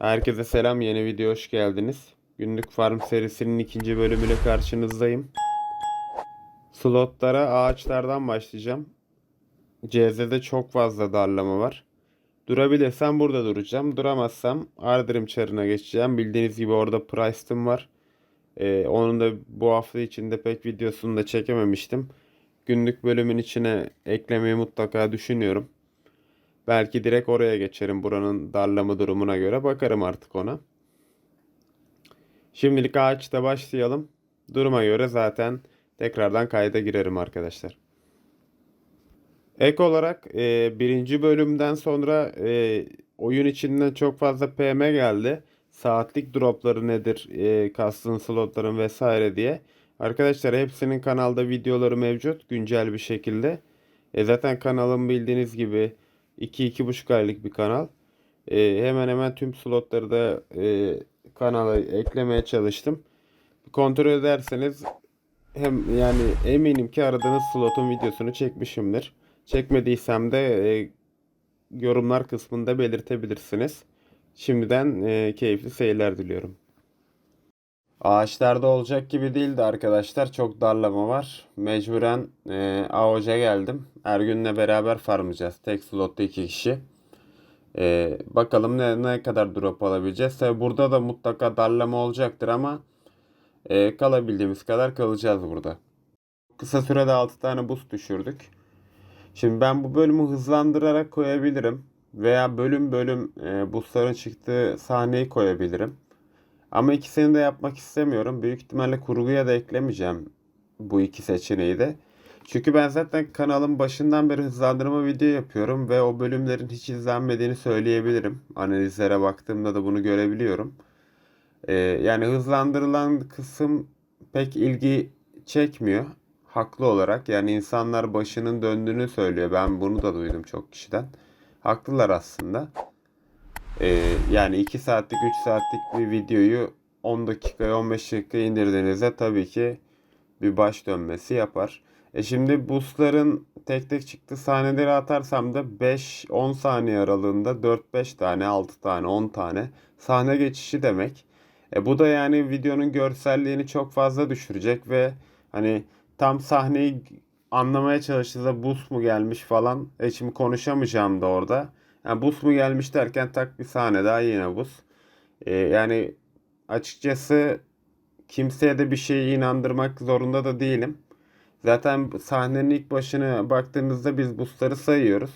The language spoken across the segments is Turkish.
Herkese selam. Yeni video hoş geldiniz. Günlük farm serisinin ikinci bölümüyle karşınızdayım. Slotlara ağaçlardan başlayacağım. CZ'de çok fazla darlama var. Durabilirsem burada duracağım. Duramazsam Ardrim çarına geçeceğim. Bildiğiniz gibi orada Price'ım var. Ee, onun da bu hafta içinde pek videosunu da çekememiştim. Günlük bölümün içine eklemeyi mutlaka düşünüyorum. Belki direkt oraya geçerim buranın darlama durumuna göre. Bakarım artık ona. Şimdilik ağaçta başlayalım. Duruma göre zaten tekrardan kayda girerim arkadaşlar. Ek olarak e, birinci bölümden sonra e, oyun içinden çok fazla PM geldi. Saatlik dropları nedir, e, kastın slotların vesaire diye. Arkadaşlar hepsinin kanalda videoları mevcut güncel bir şekilde. E, zaten kanalım bildiğiniz gibi 2-2,5 aylık bir kanal. E, hemen hemen tüm slotları da e, kanala eklemeye çalıştım. Kontrol ederseniz hem yani eminim ki aradığınız slotun videosunu çekmişimdir. Çekmediysem de e, yorumlar kısmında belirtebilirsiniz. Şimdiden e, keyifli seyirler diliyorum. Ağaçlarda olacak gibi değildi arkadaşlar. Çok darlama var. Mecburen e, AOC'a geldim. Ergün'le beraber farmlayacağız. Tek slotta iki kişi. E, bakalım ne, ne kadar drop alabileceğiz. Tabi burada da mutlaka darlama olacaktır ama e, kalabildiğimiz kadar kalacağız burada. Kısa sürede 6 tane boost düşürdük. Şimdi ben bu bölümü hızlandırarak koyabilirim. Veya bölüm bölüm e, boostların çıktığı sahneyi koyabilirim. Ama ikisini de yapmak istemiyorum. Büyük ihtimalle kurguya da eklemeyeceğim bu iki seçeneği de. Çünkü ben zaten kanalın başından beri hızlandırma video yapıyorum ve o bölümlerin hiç izlenmediğini söyleyebilirim. Analizlere baktığımda da bunu görebiliyorum. Ee, yani hızlandırılan kısım pek ilgi çekmiyor. Haklı olarak. Yani insanlar başının döndüğünü söylüyor. Ben bunu da duydum çok kişiden. Haklılar aslında. Ee, yani 2 saatlik 3 saatlik bir videoyu 10 dakikaya 15 dakika indirdiğinizde tabii ki bir baş dönmesi yapar. E şimdi boostların tek tek çıktı sahneleri atarsam da 5-10 saniye aralığında 4-5 tane 6 tane 10 tane sahne geçişi demek. E bu da yani videonun görselliğini çok fazla düşürecek ve hani tam sahneyi anlamaya çalıştığında boost mu gelmiş falan. E şimdi konuşamayacağım da orada. Yani bus mu gelmiş derken tak bir sahne daha yine bus. Ee, yani açıkçası kimseye de bir şeyi inandırmak zorunda da değilim. Zaten sahnenin ilk başına baktığımızda biz busları sayıyoruz.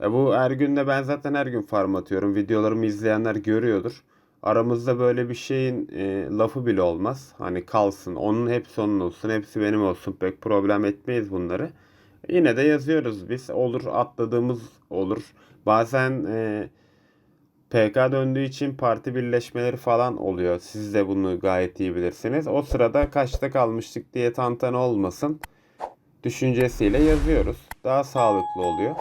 E bu Ergün'le ben zaten her gün farm atıyorum. Videolarımı izleyenler görüyordur. Aramızda böyle bir şeyin e, lafı bile olmaz. Hani kalsın. Onun hepsi onun olsun. Hepsi benim olsun. Pek problem etmeyiz bunları. Yine de yazıyoruz biz. Olur atladığımız olur. Bazen e, PK döndüğü için parti birleşmeleri falan oluyor. Siz de bunu gayet iyi bilirsiniz. O sırada kaçta kalmıştık diye tantana olmasın. Düşüncesiyle yazıyoruz. Daha sağlıklı oluyor.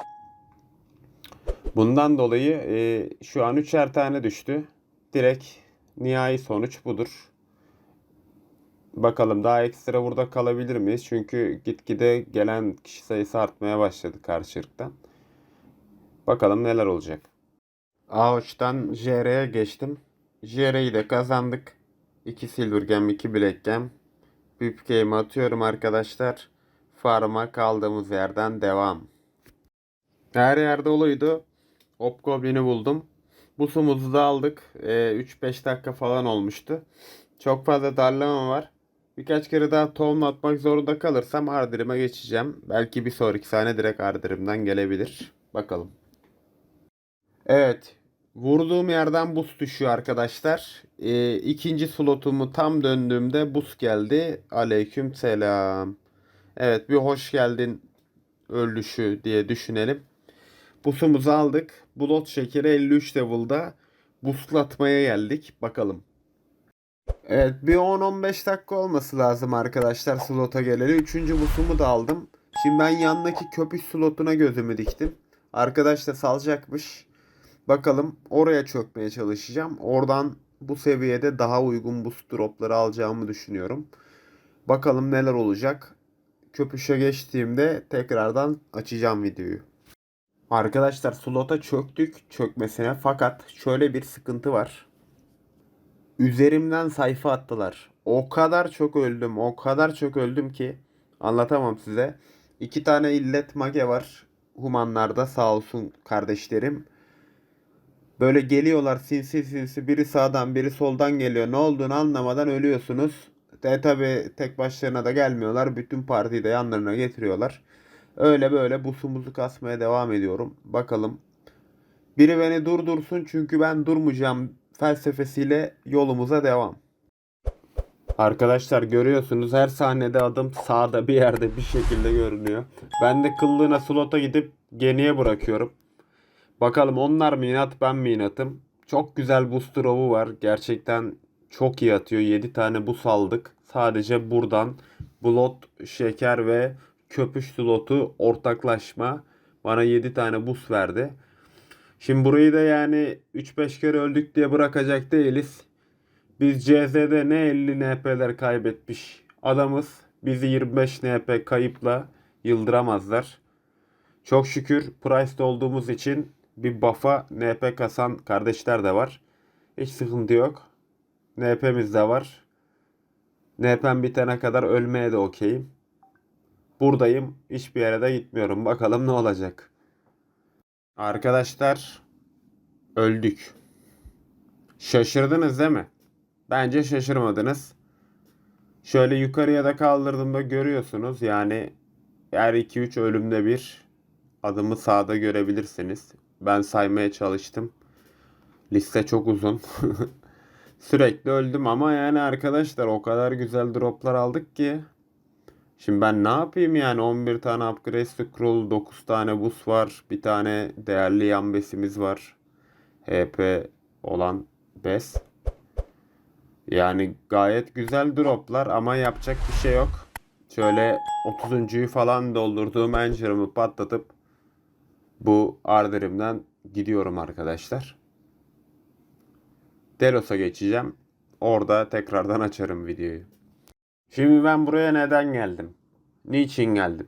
Bundan dolayı e, şu an üçer tane düştü. Direkt nihai sonuç budur. Bakalım daha ekstra burada kalabilir miyiz? Çünkü gitgide gelen kişi sayısı artmaya başladı karşılıktan. Bakalım neler olacak. Ağaç'tan JR'ye geçtim. JR'yi de kazandık. 2 Silver Gem, 2 Black Gem. Büyük Game'i atıyorum arkadaşlar. Farm'a kaldığımız yerden devam. Her yerde oluydu. Hobgoblin'i buldum. Busumuzu da aldık. Ee, 3-5 dakika falan olmuştu. Çok fazla darlama var. Birkaç kere daha tohum atmak zorunda kalırsam Ardirim'e geçeceğim. Belki bir sonraki sahne direkt Ardirim'den gelebilir. Bakalım. Evet. Vurduğum yerden buz düşüyor arkadaşlar. Ee, ikinci slotumu tam döndüğümde buz geldi. Aleyküm selam. Evet bir hoş geldin ölüşü diye düşünelim. Busumuzu aldık. Bulot şekeri 53 level'da buzlatmaya geldik. Bakalım. Evet bir 10-15 dakika olması lazım arkadaşlar slota geleli. Üçüncü busumu da aldım. Şimdi ben yandaki köpüş slotuna gözümü diktim. Arkadaş da salacakmış. Bakalım oraya çökmeye çalışacağım. Oradan bu seviyede daha uygun boost dropları alacağımı düşünüyorum. Bakalım neler olacak. Köpüşe geçtiğimde tekrardan açacağım videoyu. Arkadaşlar slota çöktük çökmesine fakat şöyle bir sıkıntı var. Üzerimden sayfa attılar. O kadar çok öldüm, o kadar çok öldüm ki anlatamam size. İki tane illet mage var humanlarda sağ olsun kardeşlerim. Böyle geliyorlar sinsi sinsi biri sağdan biri soldan geliyor. Ne olduğunu anlamadan ölüyorsunuz. De tabi tek başlarına da gelmiyorlar. Bütün partiyi de yanlarına getiriyorlar. Öyle böyle busumuzu kasmaya devam ediyorum. Bakalım. Biri beni durdursun çünkü ben durmayacağım felsefesiyle yolumuza devam. Arkadaşlar görüyorsunuz her sahnede adım sağda bir yerde bir şekilde görünüyor. Ben de kıllığına slota gidip geniye bırakıyorum. Bakalım onlar mı inat ben mi inatım. Çok güzel booster ovu var. Gerçekten çok iyi atıyor. 7 tane bus aldık. Sadece buradan blot, şeker ve köpüş slotu ortaklaşma bana 7 tane bus verdi. Şimdi burayı da yani 3-5 kere öldük diye bırakacak değiliz. Biz CZ'de ne 50 NP'ler kaybetmiş adamız. Bizi 25 NP kayıpla yıldıramazlar. Çok şükür Price'da olduğumuz için bir buff'a NP kasan kardeşler de var. Hiç sıkıntı yok. NP'miz de var. NP'm bitene kadar ölmeye de okeyim. Buradayım. Hiçbir yere de gitmiyorum. Bakalım ne olacak. Arkadaşlar öldük. Şaşırdınız değil mi? Bence şaşırmadınız. Şöyle yukarıya da kaldırdığımda görüyorsunuz. Yani her 2-3 ölümde bir adımı sağda görebilirsiniz. Ben saymaya çalıştım. Liste çok uzun. Sürekli öldüm ama yani arkadaşlar o kadar güzel droplar aldık ki. Şimdi ben ne yapayım yani 11 tane upgrade scroll, 9 tane bus var, bir tane değerli yan besimiz var. HP olan bes. Yani gayet güzel droplar ama yapacak bir şey yok. Şöyle 30'uncuyu falan doldurduğum engine'ımı patlatıp bu Arderim'den gidiyorum arkadaşlar. Delos'a geçeceğim. Orada tekrardan açarım videoyu. Şimdi ben buraya neden geldim? Niçin geldim?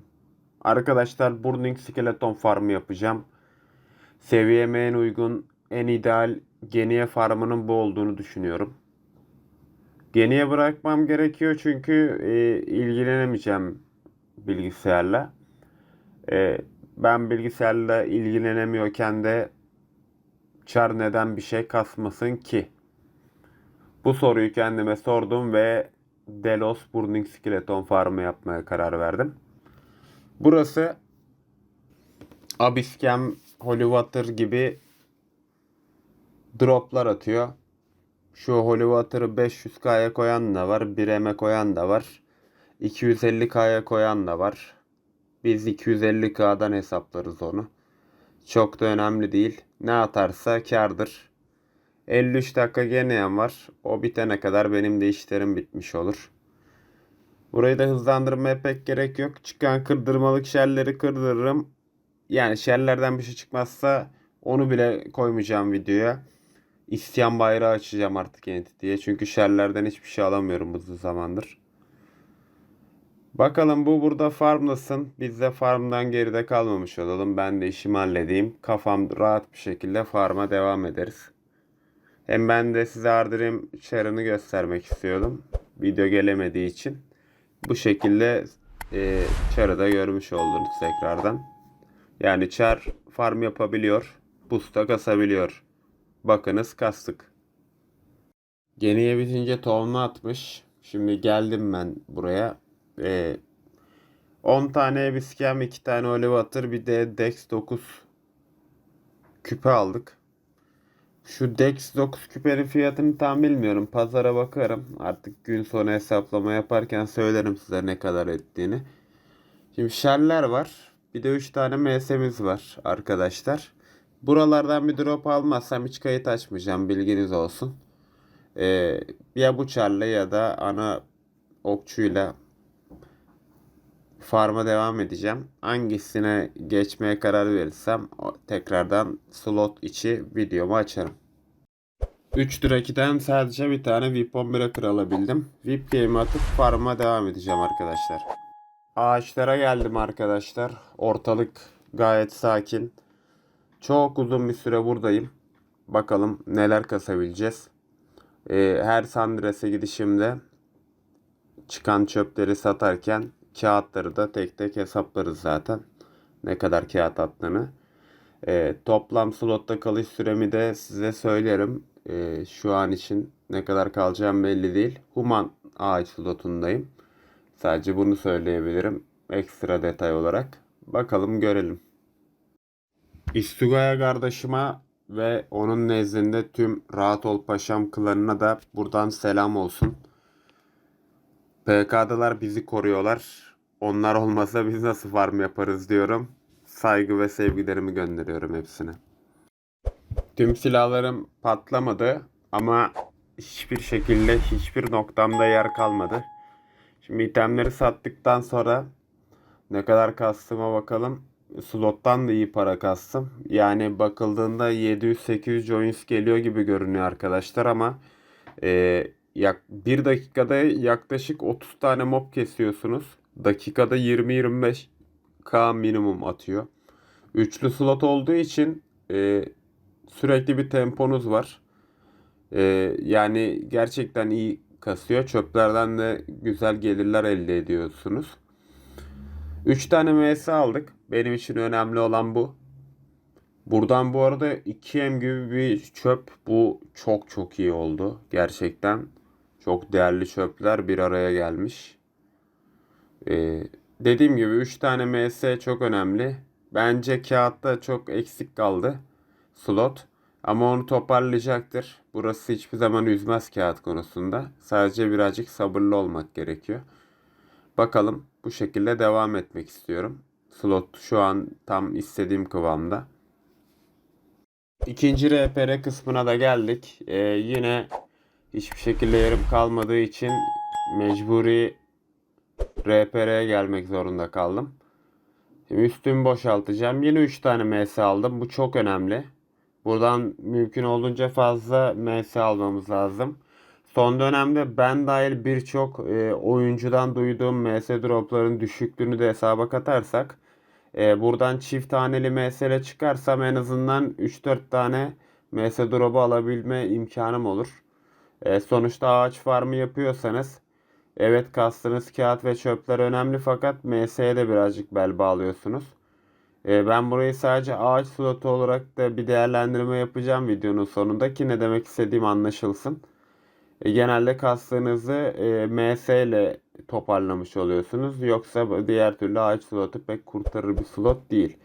Arkadaşlar Burning Skeleton Farmı yapacağım. Seviyeme en uygun, en ideal geniye farmının bu olduğunu düşünüyorum. Geniye bırakmam gerekiyor çünkü e, ilgilenemeyeceğim bilgisayarla. E, ben bilgisayarla ilgilenemiyorken de çar neden bir şey kasmasın ki? Bu soruyu kendime sordum ve Delos Burning Skeleton Farmı yapmaya karar verdim. Burası Abysscam, Holy Water gibi droplar atıyor. Şu Holy Water'ı 500k'ya koyan da var, 1M'e koyan da var. 250k'ya koyan da var. Biz 250k'dan hesaplarız onu. Çok da önemli değil. Ne atarsa kardır. 53 dakika gene var. O bitene kadar benim de işlerim bitmiş olur. Burayı da hızlandırmaya pek gerek yok. Çıkan kırdırmalık şerleri kırdırırım. Yani şerlerden bir şey çıkmazsa onu bile koymayacağım videoya. İsyan bayrağı açacağım artık diye. Çünkü şerlerden hiçbir şey alamıyorum uzun zamandır. Bakalım bu burada farmlasın. Biz de farmdan geride kalmamış olalım. Ben de işimi halledeyim. Kafam rahat bir şekilde farma devam ederiz. Hem ben de size Ardirim çarını göstermek istiyordum. Video gelemediği için. Bu şekilde e, çarı da görmüş oldunuz tekrardan. Yani çar farm yapabiliyor. Busta kasabiliyor. Bakınız kastık. Geniye bitince tohumunu atmış. Şimdi geldim ben buraya. Ee, 10 tane Ebiskem, 2 tane Olive Atır, bir de Dex 9 küpe aldık. Şu Dex 9 küpenin fiyatını tam bilmiyorum. Pazara bakarım. Artık gün sonu hesaplama yaparken söylerim size ne kadar ettiğini. Şimdi şerler var. Bir de 3 tane MS'miz var arkadaşlar. Buralardan bir drop almazsam hiç kayıt açmayacağım. Bilginiz olsun. Ee, ya bu çarla ya da ana okçuyla farma devam edeceğim. Hangisine geçmeye karar verirsem tekrardan slot içi videomu açarım. 3 Draki'den sadece bir tane VIP 11'e kralabildim. VIP game atıp farma devam edeceğim arkadaşlar. Ağaçlara geldim arkadaşlar. Ortalık gayet sakin. Çok uzun bir süre buradayım. Bakalım neler kasabileceğiz. Ee, her Sandres'e gidişimde çıkan çöpleri satarken kağıtları da tek tek hesaplarız zaten. Ne kadar kağıt attığını. Ee, toplam slotta kalış süremi de size söylerim. Ee, şu an için ne kadar kalacağım belli değil. Human ağaç slotundayım. Sadece bunu söyleyebilirim. Ekstra detay olarak. Bakalım görelim. İstugaya kardeşime ve onun nezdinde tüm Rahat Ol Paşam klanına da buradan selam olsun. PK'dalar bizi koruyorlar. Onlar olmasa biz nasıl farm yaparız diyorum. Saygı ve sevgilerimi gönderiyorum hepsine. Tüm silahlarım patlamadı ama hiçbir şekilde hiçbir noktamda yer kalmadı. Şimdi itemleri sattıktan sonra ne kadar kastığıma bakalım. Slottan da iyi para kastım. Yani bakıldığında 700-800 joins geliyor gibi görünüyor arkadaşlar ama e, yak, bir dakikada yaklaşık 30 tane mob kesiyorsunuz. Dakikada 20-25k minimum atıyor. Üçlü slot olduğu için e, sürekli bir temponuz var. E, yani gerçekten iyi kasıyor. Çöplerden de güzel gelirler elde ediyorsunuz. 3 tane MS aldık. Benim için önemli olan bu. Buradan bu arada 2M gibi bir çöp. Bu çok çok iyi oldu. Gerçekten çok değerli çöpler bir araya gelmiş. Ee, dediğim gibi 3 tane MS çok önemli. Bence kağıtta çok eksik kaldı slot. Ama onu toparlayacaktır. Burası hiçbir zaman üzmez kağıt konusunda. Sadece birazcık sabırlı olmak gerekiyor. Bakalım bu şekilde devam etmek istiyorum. Slot şu an tam istediğim kıvamda. İkinci RPR kısmına da geldik. Ee, yine hiçbir şekilde yerim kalmadığı için mecburi RPR'ye gelmek zorunda kaldım. Şimdi üstümü boşaltacağım. Yine 3 tane MS aldım. Bu çok önemli. Buradan mümkün olduğunca fazla MS almamız lazım. Son dönemde ben dahil birçok e, oyuncudan duyduğum MS dropların düşüklüğünü de hesaba katarsak e, buradan çift taneli MS ile çıkarsam en azından 3-4 tane MS drop'u alabilme imkanım olur. E, sonuçta ağaç farmı yapıyorsanız evet kastınız kağıt ve çöpler önemli fakat MS'ye de birazcık bel bağlıyorsunuz. E, ben burayı sadece ağaç slotu olarak da bir değerlendirme yapacağım videonun sonunda ki ne demek istediğim anlaşılsın. E, genelde kastığınızı e, MS ile toparlamış oluyorsunuz. Yoksa diğer türlü ağaç slotu pek kurtarır bir slot değil.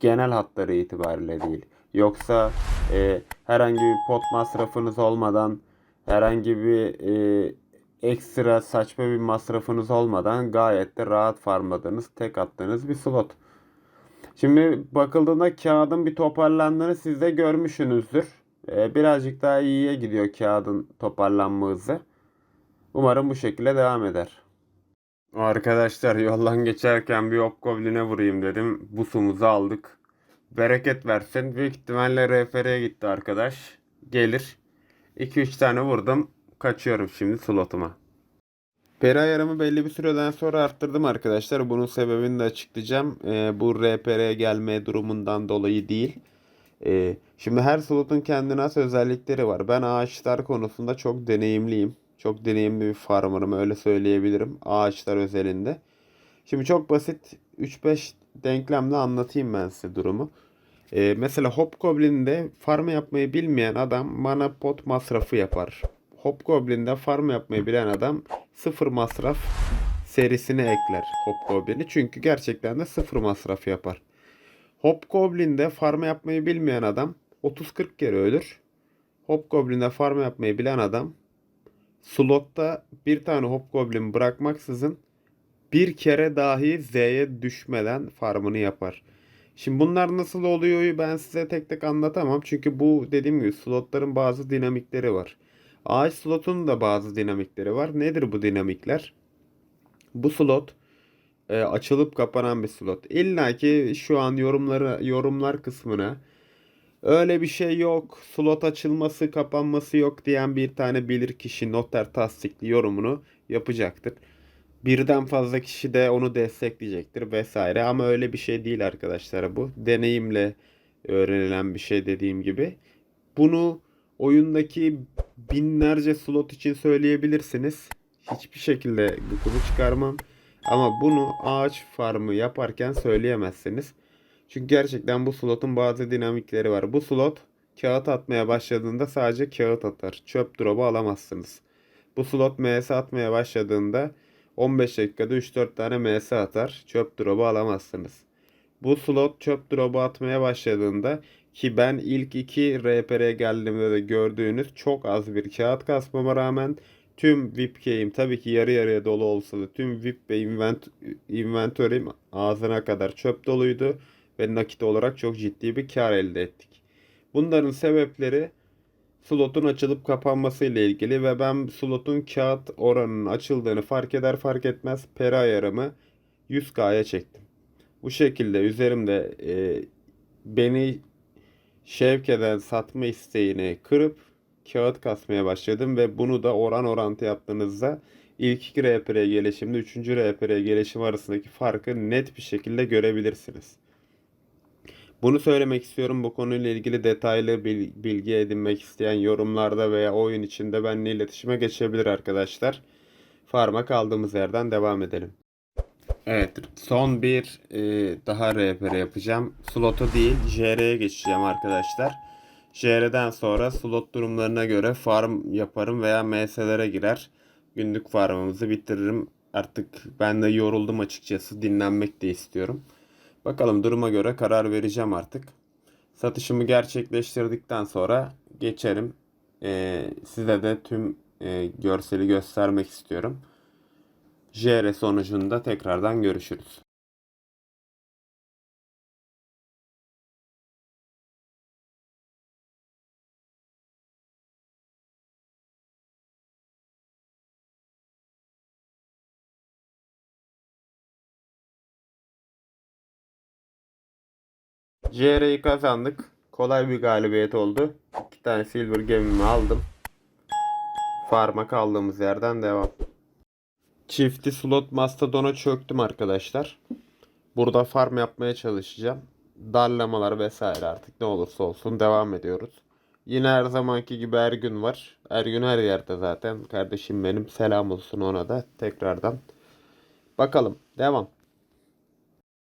Genel hatları itibariyle değil. Yoksa e, herhangi bir pot masrafınız olmadan herhangi bir e, ekstra saçma bir masrafınız olmadan gayet de rahat farmladığınız, tek attığınız bir slot. Şimdi bakıldığında kağıdın bir toparlandığını siz de görmüşsünüzdür. Ee, birazcık daha iyiye gidiyor kağıdın toparlanma hızı. Umarım bu şekilde devam eder. Arkadaşlar yoldan geçerken bir Hobgoblin'e vurayım dedim. Busumuzu aldık. Bereket versin. Büyük ihtimalle RFR'ye gitti arkadaş. Gelir. 2-3 tane vurdum. Kaçıyorum şimdi slotuma. Peri ayarımı belli bir süreden sonra arttırdım arkadaşlar. Bunun sebebini de açıklayacağım. Ee, bu RPR'ye gelme durumundan dolayı değil. Ee, şimdi her slotun kendine has özellikleri var. Ben ağaçlar konusunda çok deneyimliyim. Çok deneyimli bir farmerım öyle söyleyebilirim. Ağaçlar özelinde. Şimdi çok basit 3-5 denklemle anlatayım ben size durumu. Ee, mesela Hobgoblin'de farm yapmayı bilmeyen adam mana pot masrafı yapar. Hobgoblin'de farm yapmayı bilen adam sıfır masraf serisine ekler Hobgoblin'i. Çünkü gerçekten de sıfır masraf yapar. Hobgoblin'de farm yapmayı bilmeyen adam 30-40 kere ölür. Hobgoblin'de farm yapmayı bilen adam slotta bir tane Hobgoblin bırakmaksızın bir kere dahi Z'ye düşmeden farmını yapar. Şimdi bunlar nasıl oluyor ben size tek tek anlatamam. Çünkü bu dediğim gibi slotların bazı dinamikleri var. Ağaç slotunun da bazı dinamikleri var. Nedir bu dinamikler? Bu slot e, açılıp kapanan bir slot. İlla ki şu an yorumları yorumlar kısmına öyle bir şey yok. Slot açılması, kapanması yok diyen bir tane bilir kişi noter tasdikli yorumunu yapacaktır. Birden fazla kişi de onu destekleyecektir vesaire ama öyle bir şey değil arkadaşlar bu. Deneyimle öğrenilen bir şey dediğim gibi. Bunu oyundaki binlerce slot için söyleyebilirsiniz. Hiçbir şekilde gıkımı çıkarmam. Ama bunu ağaç farmı yaparken söyleyemezsiniz. Çünkü gerçekten bu slotun bazı dinamikleri var. Bu slot kağıt atmaya başladığında sadece kağıt atar. Çöp drop'u alamazsınız. Bu slot MS atmaya başladığında 15 dakikada 3-4 tane MS atar. Çöp drop'u alamazsınız. Bu slot çöp drop'u atmaya başladığında ki ben ilk iki RPR'ye geldiğimde de gördüğünüz çok az bir kağıt kasmama rağmen tüm VIP key'im tabii ki yarı yarıya dolu olsa da tüm VIP ve invent inventörüm ağzına kadar çöp doluydu ve nakit olarak çok ciddi bir kar elde ettik. Bunların sebepleri slotun açılıp kapanması ile ilgili ve ben slotun kağıt oranının açıldığını fark eder fark etmez peri ayarımı 100K'ya çektim. Bu şekilde üzerimde e, beni şevk eden satma isteğini kırıp kağıt kasmaya başladım ve bunu da oran orantı yaptığınızda ilk iki RPR'ye gelişimle üçüncü RPR'ye gelişim arasındaki farkı net bir şekilde görebilirsiniz. Bunu söylemek istiyorum. Bu konuyla ilgili detaylı bilgi edinmek isteyen yorumlarda veya oyun içinde benimle iletişime geçebilir arkadaşlar. Farma kaldığımız yerden devam edelim. Evet, son bir e, daha RPR yapacağım. Slot'a değil, JR'ye geçeceğim arkadaşlar. JR'den sonra slot durumlarına göre farm yaparım veya MS'lere girer. Günlük farmımızı bitiririm. Artık ben de yoruldum açıkçası. Dinlenmek de istiyorum. Bakalım duruma göre karar vereceğim artık. Satışımı gerçekleştirdikten sonra geçerim. Ee, size de tüm e, görseli göstermek istiyorum. JR sonucunda tekrardan görüşürüz. JR'yi kazandık. Kolay bir galibiyet oldu. İki tane silver gemimi aldım. Farm'a kaldığımız yerden devam. Çifti slot mastodona çöktüm arkadaşlar. Burada farm yapmaya çalışacağım. Darlamalar vesaire artık ne olursa olsun devam ediyoruz. Yine her zamanki gibi Ergün var. Ergün her yerde zaten. Kardeşim benim selam olsun ona da tekrardan. Bakalım devam.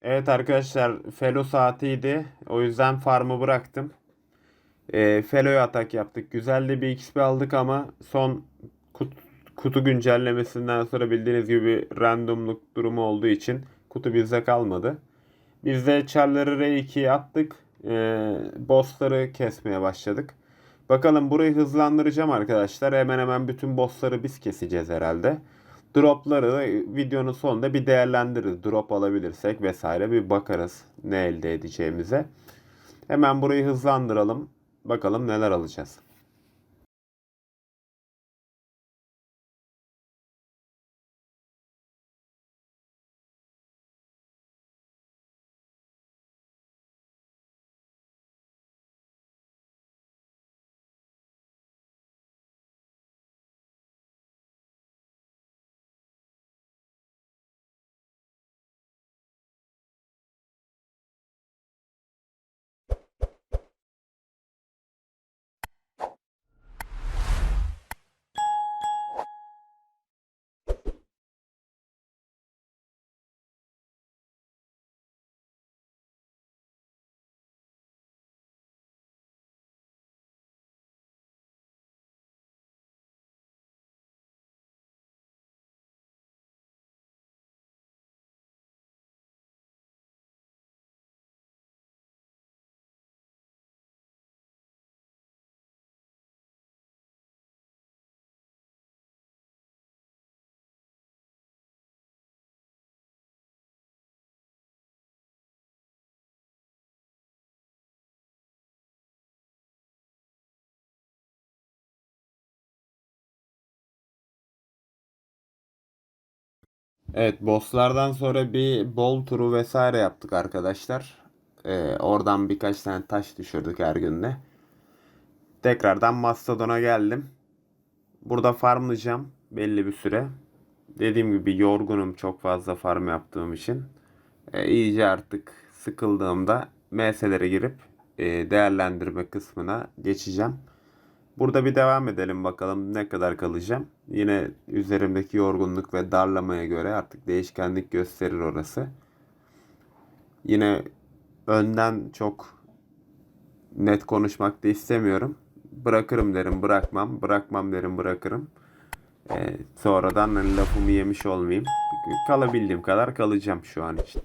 Evet arkadaşlar Felo saatiydi. O yüzden farmı bıraktım. E, Felo'ya atak yaptık. Güzel de bir XP aldık ama son kut, kutu güncellemesinden sonra bildiğiniz gibi randomluk durumu olduğu için kutu bizde kalmadı. Biz de Char'ları R2'ye attık. E, bossları kesmeye başladık. Bakalım burayı hızlandıracağım arkadaşlar. Hemen hemen bütün bossları biz keseceğiz herhalde. Dropları videonun sonunda bir değerlendiririz. Drop alabilirsek vesaire bir bakarız ne elde edeceğimize. Hemen burayı hızlandıralım. Bakalım neler alacağız. Evet bosslardan sonra bir bol turu vesaire yaptık arkadaşlar. Ee, oradan birkaç tane taş düşürdük her günde. Tekrardan Mastodon'a geldim. Burada farmlayacağım belli bir süre. Dediğim gibi yorgunum çok fazla farm yaptığım için. Ee, iyice artık sıkıldığımda MS'lere girip e, değerlendirme kısmına geçeceğim. Burada bir devam edelim bakalım ne kadar kalacağım. Yine üzerimdeki yorgunluk ve darlamaya göre artık değişkenlik gösterir orası. Yine önden çok net konuşmak da istemiyorum. Bırakırım derim bırakmam, bırakmam derim bırakırım. Ee, sonradan hani lafımı yemiş olmayayım. Kalabildiğim kadar kalacağım şu an için.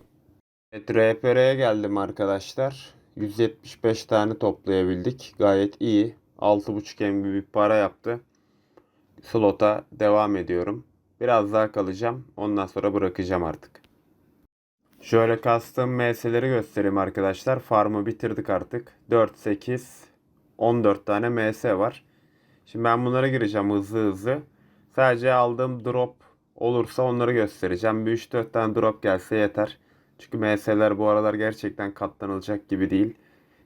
Evet, RPR'ye geldim arkadaşlar. 175 tane toplayabildik. Gayet iyi. 6.5 MB para yaptı. Slota devam ediyorum. Biraz daha kalacağım. Ondan sonra bırakacağım artık. Şöyle kastım MS'leri göstereyim arkadaşlar. Farm'ı bitirdik artık. 4, 8, 14 tane MS var. Şimdi ben bunlara gireceğim hızlı hızlı. Sadece aldığım drop olursa onları göstereceğim. Bir 3-4 tane drop gelse yeter. Çünkü MS'ler bu aralar gerçekten katlanılacak gibi değil.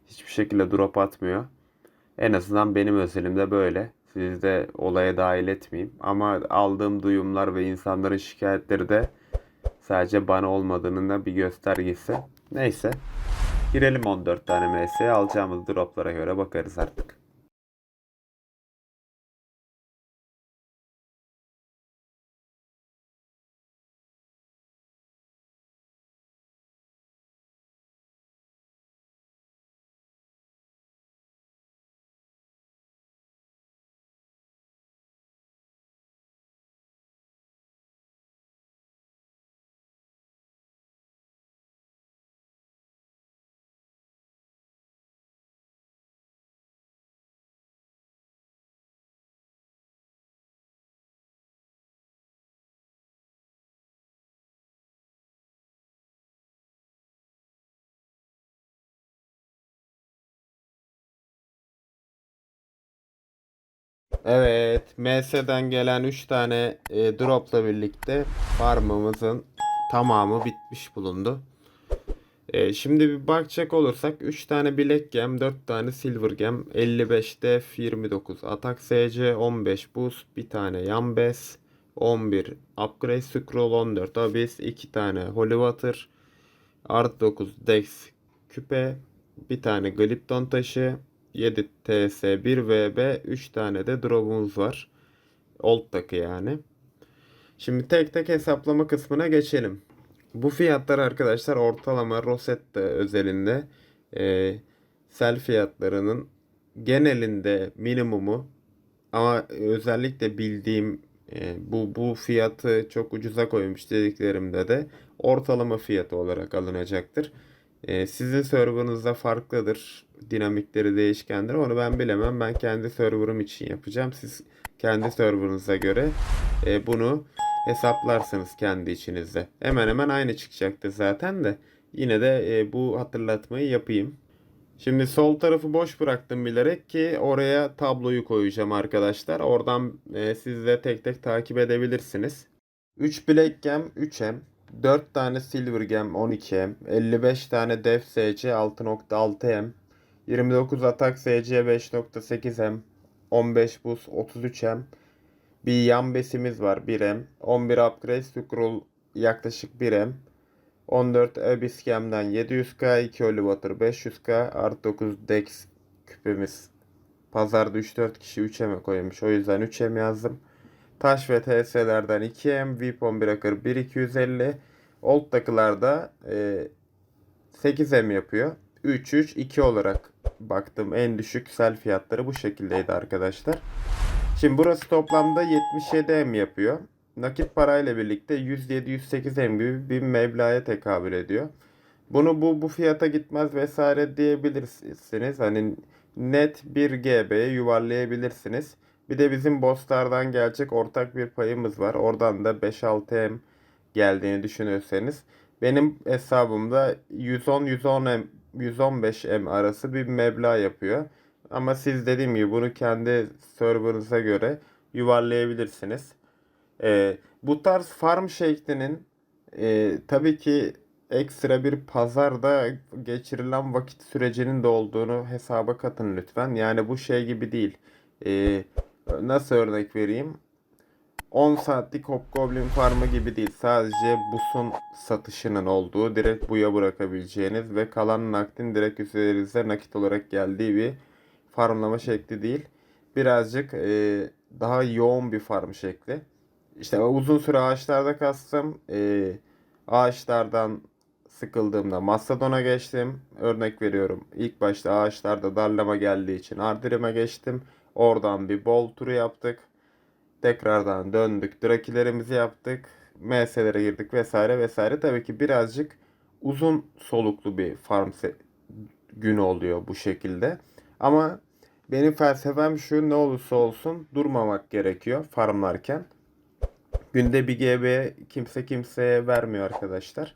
Hiçbir şekilde drop atmıyor. En azından benim özelimde böyle. Sizi de olaya dahil etmeyeyim. Ama aldığım duyumlar ve insanların şikayetleri de sadece bana olmadığının da bir göstergesi. Neyse. Girelim 14 tane MS'ye. Alacağımız droplara göre bakarız artık. Evet, MS'den gelen 3 tane e, dropla birlikte farmımızın tamamı bitmiş bulundu. E, şimdi bir bakacak olursak 3 tane Black Gem, 4 tane Silver Gem, 55 def, 29 atak SC, 15 boost, bir tane Yambes, 11 Upgrade Scroll, 14 Abyss, 2 tane Holy Water, Art 9 Dex küpe, bir tane Glipton taşı, 7 TS 1 VB 3 tane de drop'umuz var. Old takı yani. Şimdi tek tek hesaplama kısmına geçelim. Bu fiyatlar arkadaşlar ortalama Rosetta özelinde e, sel fiyatlarının genelinde minimumu ama özellikle bildiğim e, bu bu fiyatı çok ucuza koymuş dediklerimde de ortalama fiyatı olarak alınacaktır. E, sizin serverınızda farklıdır. Dinamikleri değişkendir. Onu ben bilemem. Ben kendi serverım için yapacağım. Siz kendi serverınıza göre e, bunu hesaplarsınız kendi içinizde. Hemen hemen aynı çıkacaktır zaten de. Yine de e, bu hatırlatmayı yapayım. Şimdi sol tarafı boş bıraktım bilerek ki oraya tabloyu koyacağım arkadaşlar. Oradan e, siz de tek tek takip edebilirsiniz. 3 Black Gem 3M, 4 tane Silver Gem 12M, 55 tane Def SC 6.6M, 29 Atak SC 5.8M, 15 Buz 33M, bir yan besimiz var 1M, 11 Upgrade Scroll yaklaşık 1M, 14 Abyss Gem'den 700k, 2 Holy Water 500k, artı 9 Dex küpemiz. Pazarda 3-4 kişi 3M'e koymuş. O yüzden 3M yazdım. Taş ve TS'lerden 2M, Vipon Breaker 1250. Old takılarda e, 8M yapıyor. 3-3-2 olarak baktım. En düşük sel fiyatları bu şekildeydi arkadaşlar. Şimdi burası toplamda 77M yapıyor. Nakit parayla birlikte 107-108M gibi bir meblağa tekabül ediyor. Bunu bu bu fiyata gitmez vesaire diyebilirsiniz. Hani net 1 GB'ye yuvarlayabilirsiniz. Bir de bizim bosslardan gelecek ortak bir payımız var. Oradan da 5-6M geldiğini düşünürseniz benim hesabımda 110-110M 115M arası bir meblağ yapıyor. Ama siz dediğim gibi bunu kendi serverınıza göre yuvarlayabilirsiniz. Ee, bu tarz farm şeklinin e, tabii ki ekstra bir pazarda geçirilen vakit sürecinin de olduğunu hesaba katın lütfen. Yani bu şey gibi değil. Ee, nasıl örnek vereyim? 10 saatlik Hobgoblin farmı gibi değil. Sadece busun satışının olduğu, direkt buya bırakabileceğiniz ve kalan nakdin direkt üzerinize nakit olarak geldiği bir farmlama şekli değil. Birazcık e, daha yoğun bir farm şekli. İşte uzun süre ağaçlarda kastım. E, ağaçlardan sıkıldığımda Mastodon'a geçtim. Örnek veriyorum. İlk başta ağaçlarda darlama geldiği için Ardirim'e geçtim. Oradan bir bol turu yaptık. Tekrardan döndük. Drakilerimizi yaptık. MS'lere girdik vesaire vesaire. Tabii ki birazcık uzun soluklu bir farm günü oluyor bu şekilde. Ama benim felsefem şu ne olursa olsun durmamak gerekiyor farmlarken. Günde bir GB kimse kimseye vermiyor arkadaşlar.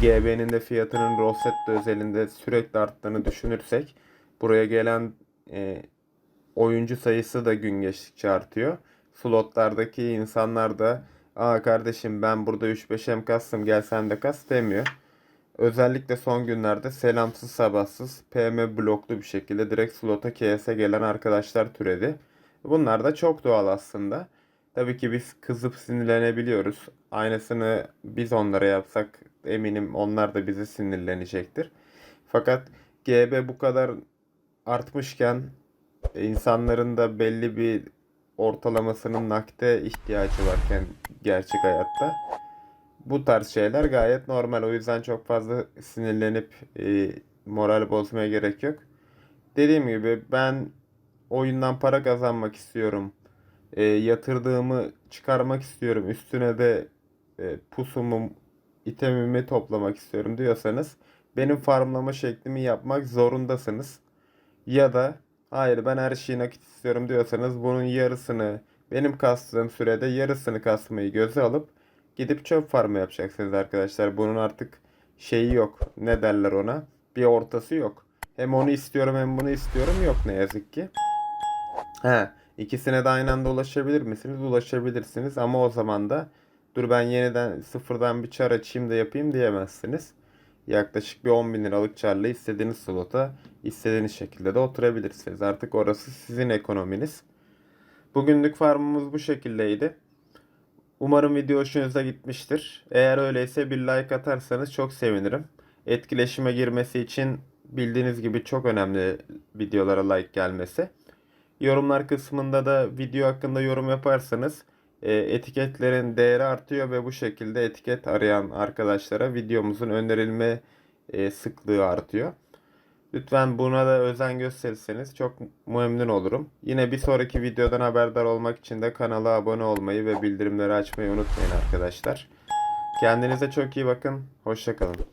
GB'nin de fiyatının Rosetta özelinde sürekli arttığını düşünürsek buraya gelen e, oyuncu sayısı da gün geçtikçe artıyor. Slotlardaki insanlar da aa kardeşim ben burada 3-5 M kastım gel sen de kas demiyor. Özellikle son günlerde selamsız sabahsız PM bloklu bir şekilde direkt slota KS'e gelen arkadaşlar türedi. Bunlar da çok doğal aslında. Tabii ki biz kızıp sinirlenebiliyoruz. Aynısını biz onlara yapsak eminim onlar da bizi sinirlenecektir. Fakat GB bu kadar artmışken insanların da belli bir ortalamasının nakde ihtiyacı varken gerçek hayatta bu tarz şeyler gayet normal. O yüzden çok fazla sinirlenip e, moral bozmaya gerek yok. Dediğim gibi ben oyundan para kazanmak istiyorum. E, yatırdığımı çıkarmak istiyorum. Üstüne de e, pusumu, itemimi toplamak istiyorum diyorsanız benim farmlama şeklimi yapmak zorundasınız. Ya da hayır ben her şeyi nakit istiyorum diyorsanız bunun yarısını benim kastığım sürede yarısını kasmayı göze alıp gidip çöp farmı yapacaksınız arkadaşlar. Bunun artık şeyi yok. Ne derler ona? Bir ortası yok. Hem onu istiyorum hem bunu istiyorum yok ne yazık ki. He, ikisine de aynı anda ulaşabilir misiniz? Ulaşabilirsiniz ama o zaman da dur ben yeniden sıfırdan bir çar açayım da yapayım diyemezsiniz. Yaklaşık bir 10 bin liralık çarla istediğiniz slota istediğiniz şekilde de oturabilirsiniz. Artık orası sizin ekonominiz. Bugünlük farmımız bu şekildeydi. Umarım video hoşunuza gitmiştir. Eğer öyleyse bir like atarsanız çok sevinirim. Etkileşime girmesi için bildiğiniz gibi çok önemli videolara like gelmesi. Yorumlar kısmında da video hakkında yorum yaparsanız e, etiketlerin değeri artıyor ve bu şekilde etiket arayan arkadaşlara videomuzun önerilme e, sıklığı artıyor. Lütfen buna da özen gösterirseniz çok memnun olurum. Yine bir sonraki videodan haberdar olmak için de kanala abone olmayı ve bildirimleri açmayı unutmayın arkadaşlar. Kendinize çok iyi bakın. Hoşçakalın.